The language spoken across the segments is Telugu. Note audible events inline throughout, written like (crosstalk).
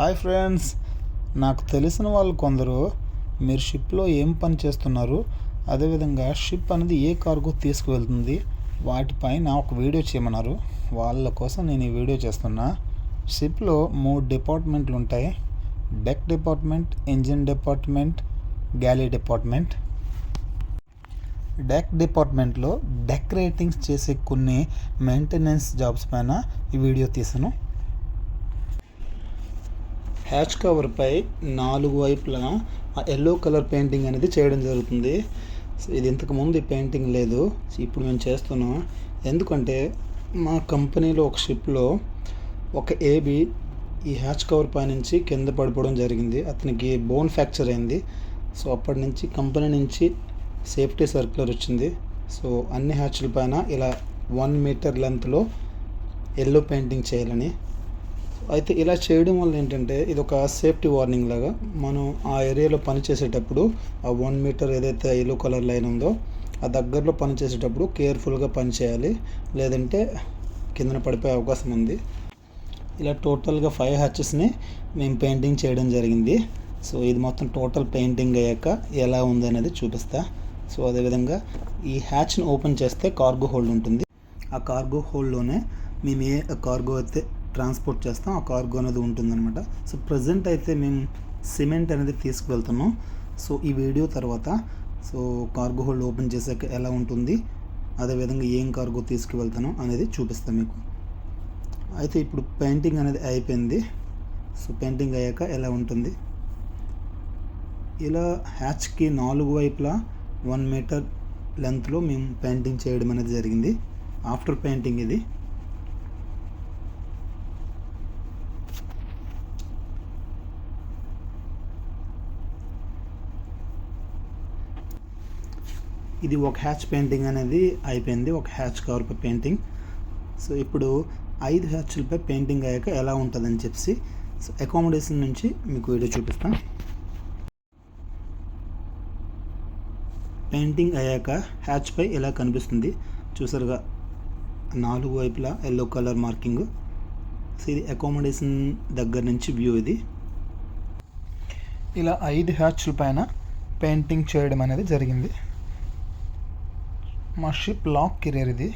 Hi friends. నాకు తెలిసిన వాళ్ళు కొందరు మీరు షిప్లో ఏం పని చేస్తున్నారు? అదేవిధంగా షిప్ అనేది ఏ కార్గో తీసుకువెళ్తుంది? వాటిపైన ఒక వీడియో చేయమన్నారు. వాళ్ళ కోసం నేను ఈ వీడియో చేస్తున్నా. షిప్లో మూడు డిపార్ట్మెంట్లు ఉంటాయి. Deck department engine department galley department. Deck డిపార్ట్మెంట్లో డెకరేటింగ్స్ చేసే కొన్ని మెయింటెనెన్స్ జాబ్స్ పైన ఈ వీడియో తీసాను హ్యాచ్ కవర్పై నాలుగు వైపులా ఆ ఎల్లో కలర్ పెయింటింగ్ అనేది చేయడం జరుగుతుంది. ఇది ఇంతకుముందు ఈ పెయింటింగ్ లేదు. ఇప్పుడు మేము చేస్తున్నాం. ఎందుకంటే మా కంపెనీలో ఒక షిప్లో ఒక ఏబీ ఈ హ్యాచ్ కవర్ పై నుంచి కింద పడిపోవడం జరిగింది. అతనికి బోన్ ఫ్రాక్చర్ అయింది. సో అప్పటి నుంచి కంపెనీ నుంచి సేఫ్టీ సర్క్యులర్ వచ్చింది. సో అన్ని హ్యాచ్ల పైన ఇలా వన్ మీటర్ లెంత్లో ఎల్లో పెయింటింగ్ చేయాలని అయితే ఇలా చేయడం వల్ల ఏంటంటే ఇది ఒక సేఫ్టీ వార్నింగ్ లాగా మనం ఆ ఏరియాలో పని చేసేటప్పుడు ఆ వన్ మీటర్ ఏదైతే ఎల్లో కలర్ లైన్ ఉందో ఆ దగ్గరలో పని చేసేటప్పుడు కేర్ఫుల్గా పని చేయాలి లేదంటే కిందన పడిపోయే అవకాశం ఉంది. ఇలా టోటల్గా ఫైవ్ హ్యాచెస్ని మేము పెయింటింగ్ చేయడం జరిగింది. సో ఇది మొత్తం టోటల్ పెయింటింగ్ అయ్యాక ఎలా ఉంది అనేది చూపిస్తా. సో అదేవిధంగా ఈ హ్యాచ్ని ఓపెన్ చేస్తే కార్గో హోల్డ్ ఉంటుంది. ఆ కార్గో హోల్డ్లోనే మేము ఏ కార్గో అయితే ట్రాన్స్పోర్ట్ చేస్తాం ఆ కార్గో అనేది ఉంటుందన్నమాట. సో ప్రజెంట్ అయితే మేము సిమెంట్ అనేది తీసుకువెళ్తున్నాం. సో ఈ వీడియో తర్వాత సో కార్గో హోల్డ్ ఓపెన్ చేసాక ఎలా ఉంటుంది అదేవిధంగా ఏం కార్గో తీసుకువెళ్తాను అనేది చూపిస్తాను మీకు. అయితే ఇప్పుడు పెయింటింగ్ అనేది అయిపోయింది. సో పెయింటింగ్ అయ్యాక ఎలా ఉంటుంది? ఇలా హ్యాచ్కి నాలుగు వైపులా వన్ మీటర్ లెంత్లో మేము పెయింటింగ్ చేయడం అనేది జరిగింది. ఆఫ్టర్ పెయింటింగ్ ఇది. ఇది ఒక హ్యాచ్ పెయింటింగ్ అనేది అయిపోయింది ఒక హ్యాచ్ కవర్పై పెయింటింగ్ సో ఇప్పుడు ఐదు హ్యాచ్లపై పెయింటింగ్ అయ్యాక ఎలా ఉంటుందని చెప్పి సో అకామిడేషన్ నుంచి మీకు వీడియో చూపిస్తాను. పెయింటింగ్ అయ్యాక హ్యాచ్పై ఎలా కనిపిస్తుంది? చూసారుగా నాలుగు వైపులా ఎల్లో కలర్ మార్కింగ్ సో ఇది అకామిడేషన్ దగ్గర నుంచి వ్యూ ఇది. ఇలా ఐదు హ్యాచ్ల పైన పెయింటింగ్ చేయడం అనేది జరిగింది. మా షిప్ లాక్ కెరియర్ ఇది.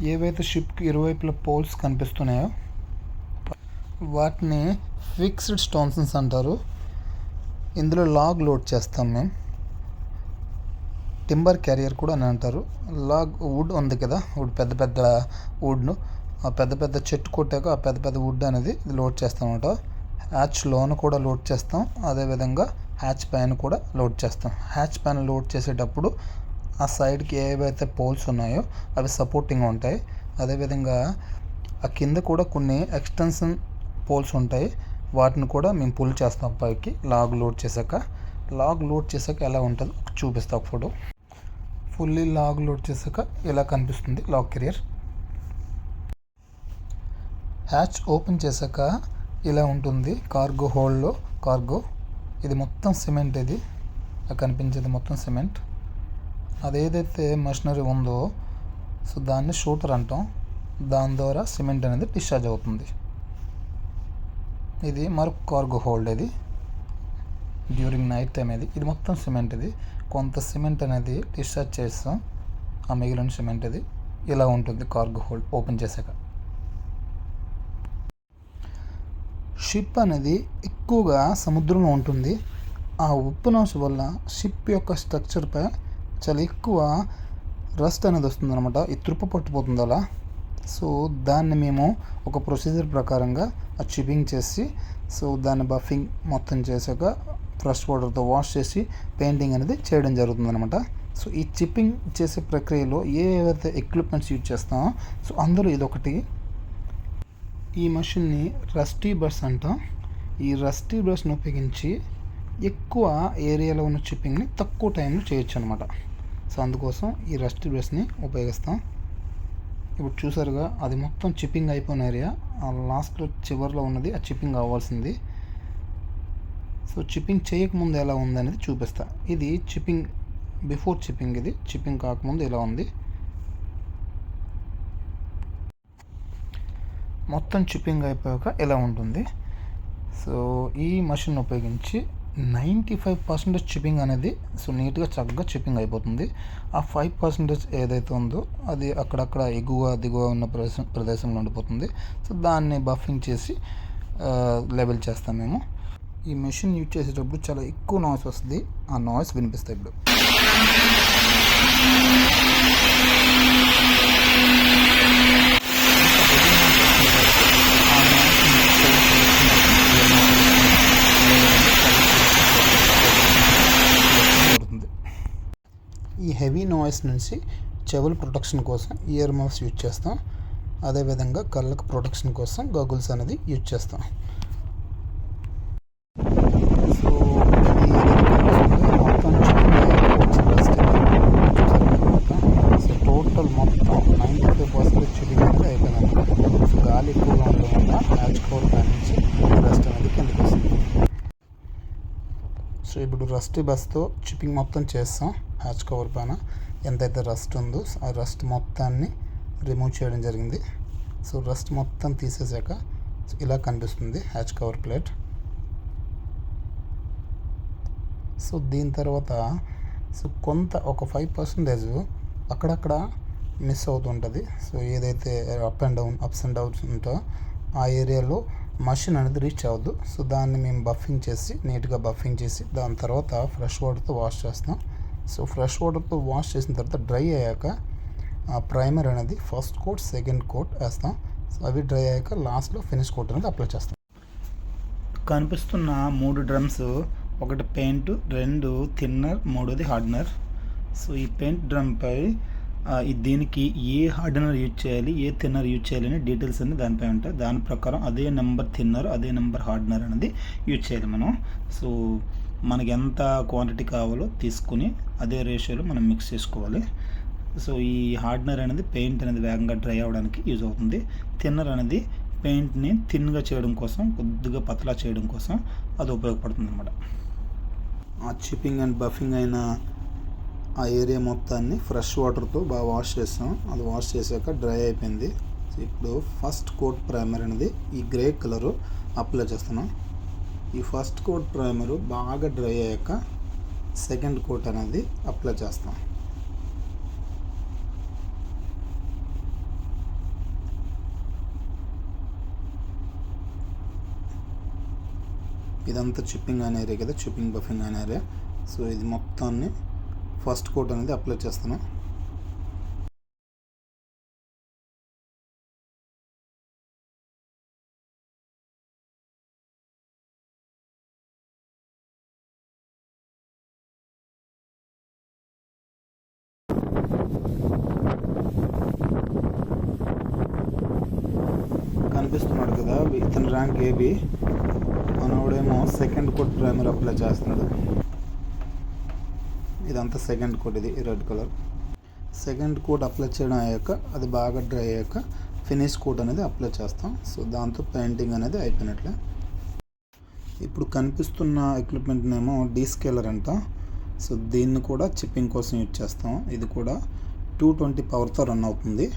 ఏవైతే షిప్కి ఇరువైపుల పోల్స్ కనిపిస్తున్నాయో వాటిని ఫిక్స్డ్ స్టోన్సన్స్ అంటారు. ఇందులో లాగ్ లోడ్ చేస్తాం మేము. టింబర్ క్యారియర్ కూడా అని అంటారు. లాగ్ వుడ్ ఉంది కదా వుడ్ పెద్ద పెద్ద వుడ్ను. ఆ పెద్ద పెద్ద చెట్టు కొట్టాక ఆ పెద్ద పెద్ద వుడ్ అనేది లోడ్ చేస్తాం అనమాట హ్యాచ్ లోన కూడా లోడ్ చేస్తాం. అదేవిధంగా హ్యాచ్ పైన కూడా లోడ్ చేస్తాం. హ్యాచ్ పైన లోడ్ చేసేటప్పుడు ఆ సైడ్కి ఏవైతే పోల్స్ ఉన్నాయో అవి సపోర్టింగ్ ఉంటాయి. అదేవిధంగా ఆ కింద కూడా కొన్ని ఎక్స్టెన్షన్ పోల్స్ ఉంటాయి. వాటిని కూడా మేము పుల్ చేస్తాం పైకి. లాగ్ లోడ్ చేశాక. లాగ్ లోడ్ చేశాక ఎలా ఉంటుందో చూపిస్తా ఒక ఫోటో. ఫుల్లీ లాగ్ లోడ్ చేశాక ఇలా కనిపిస్తుంది లాగ్ కెరియర్. హ్యాచ్ ఓపెన్ చేశాక ఇలా ఉంటుంది కార్గో హోల్డ్లో కార్గో ఇది మొత్తం సిమెంట్ ఇది. కనిపించేది మొత్తం సిమెంట్. అదేదైతే మెషినరీ ఉందో సో దాన్ని షూటర్ అంటాం. దాని ద్వారా సిమెంట్ అనేది డిశ్చార్జ్ అవుతుంది. ఇది మరొక కార్గో హోల్డ్ ఇది. డ్యూరింగ్ నైట్ టైం ఇది. ఇది మొత్తం సిమెంట్ ఇది. కొంత సిమెంట్ అనేది డిశ్చార్జ్ చేస్తాం. ఆ మిగిలిన సిమెంట్ ఇది. ఇలా ఉంటుంది కార్గో హోల్డ్ ఓపెన్ చేశాక. షిప్ అనేది ఎక్కువగా సముద్రంలో ఉంటుంది. ఆ ఉప్పునాశ వల్ల షిప్ యొక్క స్ట్రక్చర్పై చాలా ఎక్కువ రస్ట్ అనేది వస్తుంది అనమాట ఈ తురుపు పట్టిపోతుంది అలా. సో దాన్ని మేము ఒక ప్రొసీజర్ ప్రకారంగా ఆ చిప్పింగ్ చేసి సో దాన్ని బఫింగ్ మొత్తం చేశాక ఫ్రెష్ వాటర్తో వాష్ చేసి పెయింటింగ్ అనేది చేయడం జరుగుతుంది అనమాట సో ఈ చిప్పింగ్ చేసే ప్రక్రియలో ఏవైతే ఎక్విప్మెంట్స్ యూజ్ చేస్తామో సో అందులో ఇదొకటి. ఈ మషిన్ని రస్టీ బ్రష్ అంటాం. ఈ రస్టీ బ్రష్ని ఉపయోగించి ఎక్కువ ఏరియాలో ఉన్న చిప్పింగ్ని తక్కువ టైంలో చేయొచ్చు అనమాట సో అందుకోసం ఈ రెస్ట్ బ్రష్ని ఉపయోగిస్తాం. ఇప్పుడు చూసారుగా అది మొత్తం చిప్పింగ్ అయిపోయిన ఏరియా ఆ లాస్ట్లో చివరిలో ఉన్నది ఆ చిప్పింగ్ అవ్వాల్సింది. సో చిప్పింగ్ చేయకముందు ఎలా ఉంది అనేది చూపిస్తా. ఇది చిప్పింగ్ బిఫోర్ చిప్పింగ్ ఇది చిప్పింగ్ కాకముందు ఇలా ఉంది. మొత్తం చిప్పింగ్ అయిపోయాక ఇలా ఉంటుంది. సో ఈ మషిన్ ఉపయోగించి నైంటీ ఫైవ్ పర్సెంటేజ్ చిప్పింగ్ అనేది సో నీట్గా చక్కగా చిప్పింగ్ అయిపోతుంది. ఆ ఫైవ్ పర్సెంటేజ్ ఏదైతే ఉందో అది అక్కడక్కడ ఎగువ దిగువ ఉన్న ప్రదేశం ప్రదేశంలో ఉండిపోతుంది. సో దాన్ని బఫింగ్ చేసి లెవెల్ చేస్తాం మేము. ఈ మెషిన్ యూజ్ చేసేటప్పుడు చాలా ఎక్కువ నాయిస్ వస్తుంది. ఆ నాయిస్ వినిపిస్తాయి ఇప్పుడు పడుతుంది ఈ హెవీ నాయిస్ నుంచి చెవుల ప్రొటెక్షన్ కోసం ఇయర్ మఫ్స్ యూజ్ చేస్తాం. అదేవిధంగా కళ్ళకు ప్రొటెక్షన్ కోసం గగుల్స్ అనేది యూజ్ చేస్తాం. సో మొత్తం సో టోటల్ మొత్తం నైంటీ ఫైవ్ పర్సెంట్ చిపింగ్ అనేది అయిపోయింది. సో గాలి ఎక్కువగా ఉండడం వల్ల హ్యాచ్ కవర్ పై నుంచి రెస్ట్ అనేది కిందకి వస్తుంది. సో ఇప్పుడు రస్ట్ బస్తో చిప్పింగ్ మొత్తం చేస్తాం. హ్యాచ్ కవర్ పైన ఎంతైతే రస్ట్ ఉందో ఆ రస్ట్ మొత్తాన్ని రిమూవ్ చేయడం జరిగింది. సో రస్ట్ మొత్తం తీసేసాక ఇలా కనిపిస్తుంది హ్యాచ్ కవర్ ప్లేట్. సో దీని తర్వాత సో కొంత ఒక ఫైవ్ పర్సెంటేజ్ అక్కడక్కడ మిస్ అవుతుంటుంది. సో ఏదైతే up and down ups and downs ఉంటో ఆ ఏరియాలో మషిన్ అనేది రీచ్ అవ్వద్దు. సో దాన్ని మేము బఫింగ్ చేసి నీట్గా బఫింగ్ చేసి దాని తర్వాత ఫ్రెష్ వాటర్తో వాష్ చేస్తాం. సో ఫ్రెష్ వాటర్తో వాష్ చేసిన తర్వాత డ్రై అయ్యాక ప్రైమర్ అనేది ఫస్ట్ కోట్ సెకండ్ కోట్ వేస్తాం. సో అవి డ్రై అయ్యాక లాస్ట్లో ఫినిష్ కోట్ అనేది అప్లై చేస్తాం. కనిపిస్తున్న మూడు డ్రమ్స్ ఒకటి పెయింట్ రెండు థిన్నర్ మూడోది హార్డనర్. సో ఈ పెయింట్ డ్రమ్పై దీనికి ఏ హార్డనర్ యూజ్ చేయాలి ఏ థిన్నర్ యూజ్ చేయాలి అనే డీటెయిల్స్ అన్ని దానిపై ఉంటాయి. దాని ప్రకారం అదే నెంబర్ థిన్నర్ అదే నెంబర్ హార్డనర్ అనేది యూజ్ చేయాలి మనం. సో మనకి ఎంత క్వాంటిటీ కావాలో తీసుకుని అదే రేషియోలో మనం మిక్స్ చేసుకోవాలి. సో ఈ హార్డ్నర్ అనేది పెయింట్ అనేది వేగంగా డ్రై అవ్వడానికి యూజ్ అవుతుంది. థిన్నర్ అనేది పెయింట్ని థిన్గా చేయడం కోసం కొద్దిగా పతలా చేయడం కోసం అది ఉపయోగపడుతుంది అనమాట ఆ చిప్పింగ్ అండ్ బఫింగ్ అయిన ఆ ఏరియా మొత్తాన్ని ఫ్రెష్ వాటర్తో బాగా వాష్ చేస్తాం. అది వాష్ చేశాక డ్రై అయిపోయింది. ఇప్పుడు ఫస్ట్ కోట్ ప్రైమర్ అనేది ఈ గ్రే కలరు అప్లై చేస్తున్నాం. ఈ ఫస్ట్ కోట్ ప్రైమరు బాగా డ్రై అయ్యాక సెకండ్ కోట్ అనేది అప్లై చేస్తాం. ఇదంతా చిప్పింగ్ అనే ఏరియా కదా చిప్పింగ్ బఫింగ్ అనే ఏరియా. సో ఇది మొత్తాన్ని ఫస్ట్ కోట్ అనేది అప్లై చేస్తాను కనిపిస్తున్నాడు కదా ఇతని ర్యాంక్ ఏబి మనోడేమో సెకండ్ కోట్ ప్రైమర్ అప్లై చేస్తున్నాడు. ఇదంతా సెకండ్ కోట్ ఇది red colour second coat apply చేయడం అయ్యాక అది బాగా డ్రై అయ్యాక ఫినిష్ కోట్ అనేది అప్లై చేస్తాం. సో దాంతో పెయింటింగ్ అనేది అయిపోయినట్లే. ఇప్పుడు కనిపిస్తున్న ఎక్విప్మెంట్ ఏమో డీస్కేలర్ అంట. సో దీన్ని కూడా చిప్పింగ్ కోసం యూజ్ చేస్తాం. ఇది కూడా టూ ట్వంటీ పవర్తో రన్ అవుతుంది.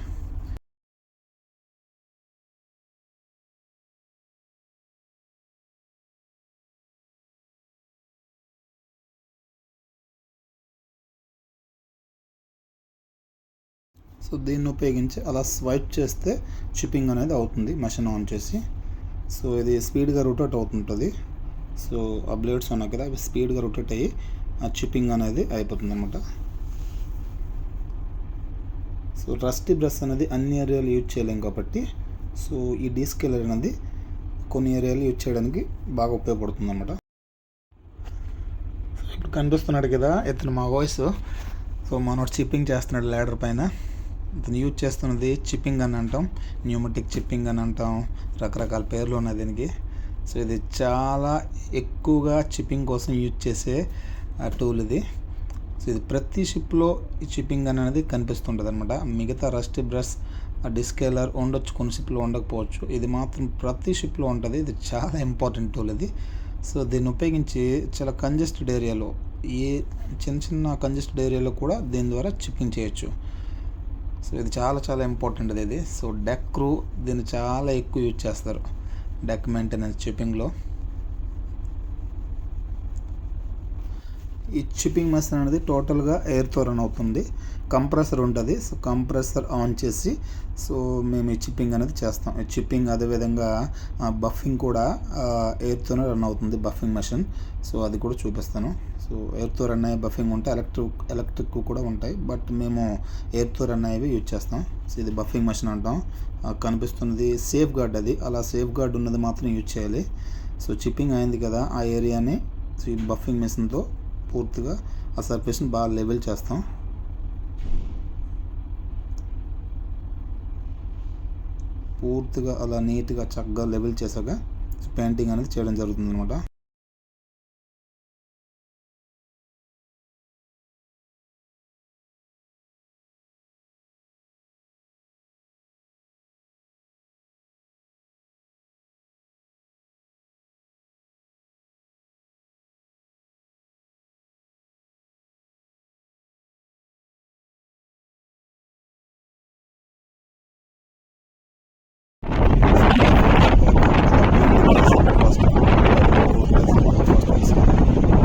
సో దీన్ని ఉపయోగించి అలా స్వైప్ చేస్తే చిప్పింగ్ అనేది అవుతుంది మెషిన్ ఆన్ చేసి. సో ఇది స్పీడ్గా రొటేట్ అవుతుంటుంది. సో ఆ బ్లేడ్స్ ఉన్నాయి కదా అవి స్పీడ్గా రొటేట్ అయ్యి ఆ చిప్పింగ్ అనేది అయిపోతుంది అనమాట సో రస్టీ బ్రష్ అనేది అన్ని ఏరియాలు యూజ్ చేయలేం కాబట్టి సో ఈ డీస్కేలర్ అనేది కొన్ని ఏరియాలు యూజ్ చేయడానికి బాగా ఉపయోగపడుతుంది అనమాట ఇప్పుడు కనిపిస్తున్నాడు కదా ఇతను మా వాయిస్. సో మనోడు చిప్పింగ్ చేస్తున్నాడు ల్యాడర్ పైన. దీన్ని యూజ్ చేస్తున్నది చిప్పింగ్ అని అంటాం. న్యూమటిక్ చిప్పింగ్ అని అంటాం. రకరకాల పేర్లు ఉన్నాయి దీనికి. సో ఇది చాలా ఎక్కువగా చిప్పింగ్ కోసం యూజ్ చేసే టూల్ ఇది. సో ఇది ప్రతి షిప్లో ఈ చిప్పింగ్ అనేది కనిపిస్తుంటుంది అనమాట మిగతా రస్ట్ బ్రష్ డిస్కేలర్ ఉండొచ్చు కొన్ని షిప్లో ఉండకపోవచ్చు. ఇది మాత్రం ప్రతి షిప్లో ఉంటుంది. ఇది చాలా ఇంపార్టెంట్ టూల్ ఇది. సో దీన్ని ఉపయోగించి చాలా కంజెస్టెడ్ ఏరియాలో ఏ చిన్న చిన్న కంజెస్టెడ్ ఏరియాలో కూడా దీని ద్వారా చిప్పింగ్ చేయొచ్చు. సో ఇది చాలా చాలా ఇంపార్టెంట్ ఇది. సో డెక్ క్రూ దీన్ని చాలా ఎక్కువ యూజ్ చేస్తారు. డెక్ మెయింటెనెన్స్ షిప్పింగ్లో ఈ చిప్పింగ్ మెషిన్ అనేది టోటల్గా ఎయిర్తో రన్ అవుతుంది. కంప్రెసర్ ఉంటుంది. సో కంప్రెసర్ ఆన్ చేసి సో మేము ఈ చిప్పింగ్ అనేది చేస్తాం. ఈ చిప్పింగ్ అదేవిధంగా బఫింగ్ కూడా ఎయిర్తోనే రన్ అవుతుంది బఫింగ్ మెషిన్ సో అది కూడా చూపిస్తాను. సో ఎయిర్తో రన్ అయ్యే బఫింగ్ ఉంటే ఎలక్ట్రిక్ ఎలక్ట్రిక్ కూడా ఉంటాయి. బట్ మేము ఎయిర్తో రన్ అయ్యేవి యూజ్ చేస్తాం. సో ఇది బఫింగ్ మెషిన్ అంటాం. కనిపిస్తున్నది సేఫ్ గార్డ్ అది. అలా సేఫ్ గార్డ్ ఉన్నది మాత్రం యూజ్ చేయాలి. సో చిప్పింగ్ అయింది కదా ఆ ఏరియాని సో ఈ బఫింగ్ మెషిన్తో పూర్తిగా ఆ సర్ఫేస్ని బాగా లెవెల్ చేస్తాం. పూర్తిగా అలా నీట్గా చక్కగా లెవెల్ చేశాక పెయింటింగ్ అనేది చేయడం జరుగుతుంది అనమాట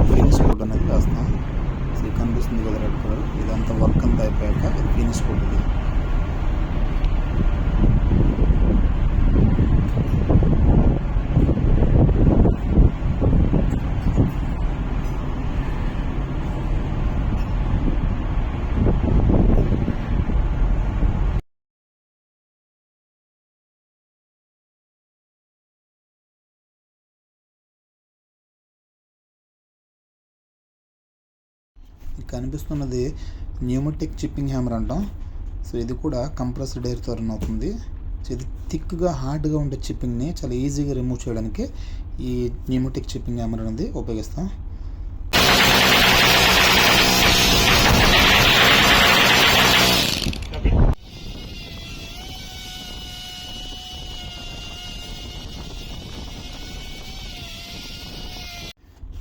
ఫినిష్ కోట్ అనేది వేస్తాం సో ఇది కనిపిస్తుంది కదా రెడ్ కలర్ ఇదంతా వర్క్ అంతా అయిపోయాక ఇది ఫినిష్ కోట్ ఇది ఇది కనిపిస్తున్నది న్యూమటిక్ చిప్పింగ్ హ్యామర్ అంటాం. సో ఇది కూడా కంప్రెస్డ్ ఎయిర్తో రన్ అవుతుంది. సో ఇది థిక్గా హార్డ్గా ఉండే చిప్పింగ్ని చాలా ఈజీగా రిమూవ్ చేయడానికి ఈ న్యూమటిక్ చిప్పింగ్ హ్యామర్ అనేది ఉపయోగిస్తాం.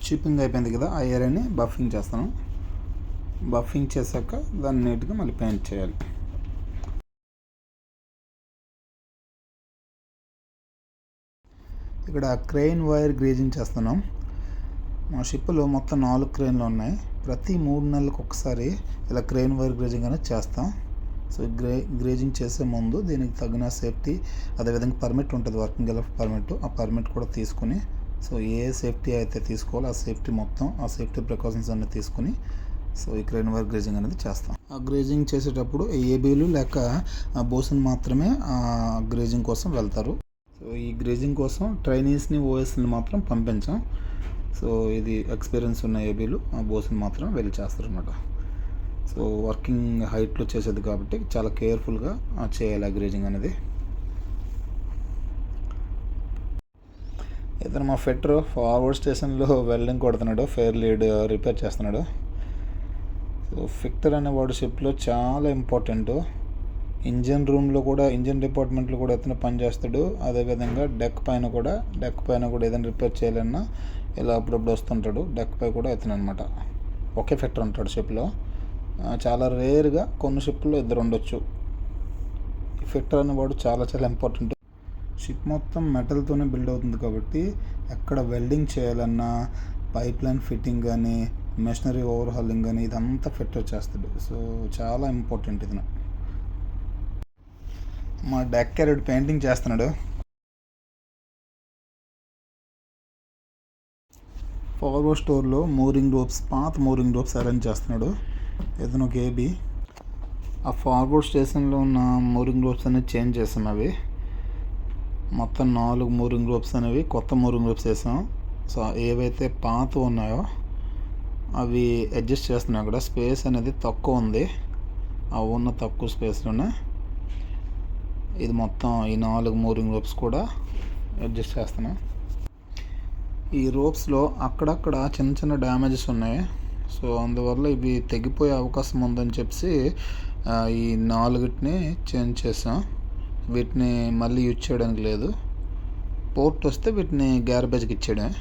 చిప్పింగ్ అయిపోయింది కదా ఆ ఏరియాని బఫింగ్ చేస్తాను. బఫింగ్ చేశాక దాన్ని నీట్గా మళ్ళీ పెయింట్ చేయాలి. ఇక్కడ క్రెయిన్ వైర్ గ్రేజింగ్ చేస్తున్నాం. మా షిప్లో మొత్తం నాలుగు క్రెయిన్లు ఉన్నాయి. ప్రతి మూడు నెలలకు ఒకసారి ఇలా క్రెయిన్ వైర్ గ్రేజింగ్ అనేది చేస్తాం. సో గ్రే గ్రేజింగ్ చేసే ముందు దీనికి తగిన సేఫ్టీ అదేవిధంగా పర్మిట్ ఉంటుంది వర్కింగ్ గెలఫ్ పర్మిట్. ఆ పర్మిట్ కూడా తీసుకుని సో ఏ సేఫ్టీ అయితే తీసుకోవాలో ఆ సేఫ్టీ మొత్తం ఆ సేఫ్టీ ప్రికాషన్స్ అన్నీ తీసుకుని సో ఈ క్రెయిన్ వైర్ గ్రేజింగ్ అనేది చేస్తాం. ఆ గ్రేజింగ్ చేసేటప్పుడు ఏబీలు లేక బోసన్ మాత్రమే గ్రేజింగ్ కోసం వెళ్తారు. సో ఈ గ్రేజింగ్ కోసం ట్రైనీస్ని ఓఎస్ని మాత్రం పంపించాం. సో ఇది ఎక్స్పీరియన్స్ ఉన్న ఏబీలు ఆ బోసన్ మాత్రం వెళ్ళి చేస్తారు అనమాట సో వర్కింగ్ హైట్లో చేసేది కాబట్టి చాలా కేర్ఫుల్గా చేయాలి ఆ గ్రేజింగ్ అనేది. ఇతను మా ఫెటర్ ఫార్వర్డ్ స్టేషన్లో (laughs) వెల్డింగ్ కొడుతున్నాడు ఫెయిర్ లీడ్ రిపేర్ చేస్తున్నాడు. సో ఫిక్టర్ అనే వాడు షిప్లో చాలా ఇంపార్టెంట్. ఇంజన్ రూమ్లో కూడా ఇంజన్ డిపార్ట్మెంట్లో కూడా ఇతను పనిచేస్తాడు అదేవిధంగా డెక్ పైన కూడా డెక్ పైన కూడా ఏదైనా రిపేర్ చేయాలన్నా ఇలా అప్పుడప్పుడు వస్తుంటాడు. డెక్ పై కూడా ఇతను అనమాట ఒకే ఫిక్టర్ ఉంటాడు షిప్లో. చాలా రేర్గా కొన్ని షిప్లో ఇద్దరు ఉండొచ్చు. ఈ ఫిక్టర్ అనేవాడు చాలా చాలా ఇంపార్టెంట్. షిప్ మొత్తం మెటల్తోనే బిల్డ్ అవుతుంది కాబట్టి ఎక్కడ వెల్డింగ్ చేయాలన్నా పైప్ లైన్ ఫిట్టింగ్ కానీ మెషినరీ ఓవర్హాలింగ్ అని ఇదంతా ఫిట్ చేస్తాడు సో చాలా ఇంపార్టెంట్ ఇది మా డెక్ పెయింటింగ్ చేస్తున్నాడు. ఫార్వర్డ్ స్టోర్లో మోరింగ్ రోప్స్ పాత మోరింగ్ రోప్స్ అరేంజ్ చేస్తున్నాడు. ఏదైనా ఒక ఏబీ ఆ ఫార్వర్డ్ స్టేషన్లో ఉన్న మోరింగ్ రోప్స్ అనేవి చేంజ్ చేసాం అవి. మొత్తం నాలుగు మూరింగ్ రోప్స్ అనేవి కొత్త మూరింగ్ రోప్స్ వేసాం. సో ఏవైతే పాత ఉన్నాయో అవి అడ్జస్ట్ చేస్తున్నాం అక్కడ స్పేస్ అనేది తక్కువ ఉంది. ఆ ఉన్న తక్కువ స్పేస్లోనే ఇది మొత్తం ఈ నాలుగు మూరింగ్ రోప్స్ కూడా అడ్జస్ట్ చేస్తున్నాం ఈ రోప్స్లో అక్కడక్కడ చిన్న చిన్న డ్యామేజెస్ ఉన్నాయి. సో అందువల్ల ఇవి తెగిపోయే అవకాశం ఉందని చెప్పి ఈ నాలుగిటిని చేంజ్ చేసాం వీటిని మళ్ళీ యూజ్ చేయడానికి లేదు. పోర్ట్ వస్తే వీటిని గ్యారేజ్కి ఇచ్చేయడమే.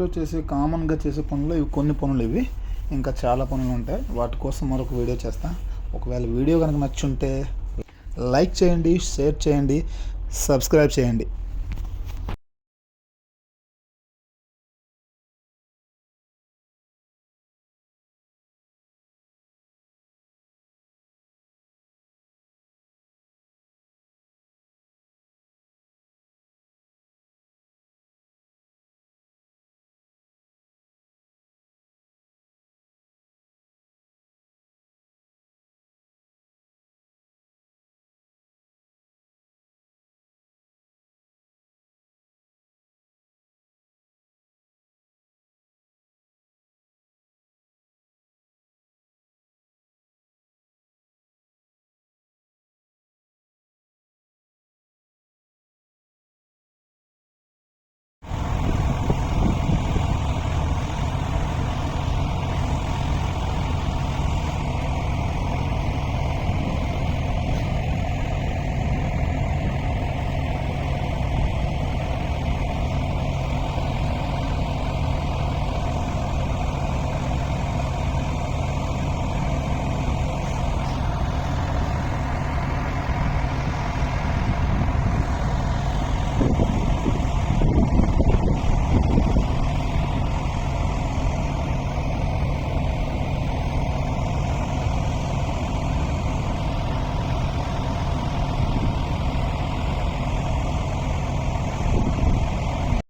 లైఫ్లో చేసే కామన్గా చేసే పనులు ఇవి కొన్ని పనులు ఇవి. ఇంకా చాలా పనులు ఉంటాయి. వాటి కోసం మరొక వీడియో చేస్తా. ఒకవేళ వీడియో కనుక నచ్చుంటే లైక్ చేయండి షేర్ చేయండి సబ్స్క్రైబ్ చేయండి.